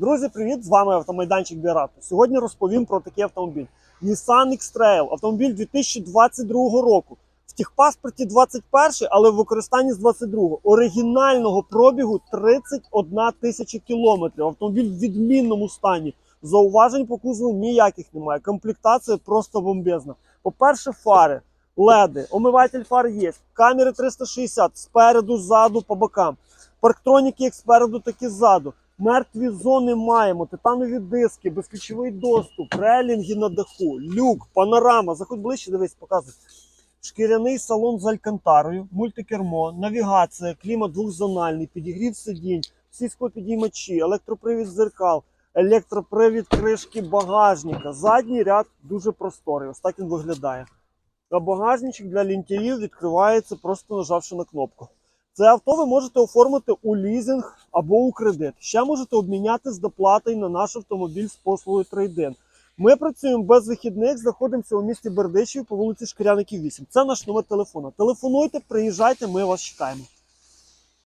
Друзі, привіт! З вами автомайданчик Біарато. Сьогодні розповім про такий автомобіль. Nissan X-Trail, автомобіль 2022 року. В техпаспорті 21, але в використанні з 22. Оригінального пробігу 31 тисяча кілометрів. Автомобіль в відмінному стані. Зауважень по кузову ніяких немає. Комплектація просто бомбезна. По-перше, фари, леди, омиватель фар є, камери 360 спереду, ззаду, по бокам. Парктроніки як спереду, так і ззаду. Мертві зони маємо, титанові диски, безключовий доступ, релінги на даху, люк, панорама. Заходь ближче, дивись, показуй. Шкіряний салон з алькантарою, мультикермо, навігація, клімат двохзональний, підігрів сидінь, всі електропривід зеркал, електропривід кришки багажника. Задній ряд дуже просторий. Ось так він виглядає. А багажничок для лінтяїв відкривається просто нажавши на кнопку. Це авто ви можете оформити у лізинг або у кредит. Ще можете обміняти з доплатою на наш автомобіль з послугою трейдин. Ми працюємо без вихідних, знаходимося у місті Бердичів по вулиці Шкіряників 8. Це наш номер телефона. Телефонуйте, приїжджайте, ми вас чекаємо.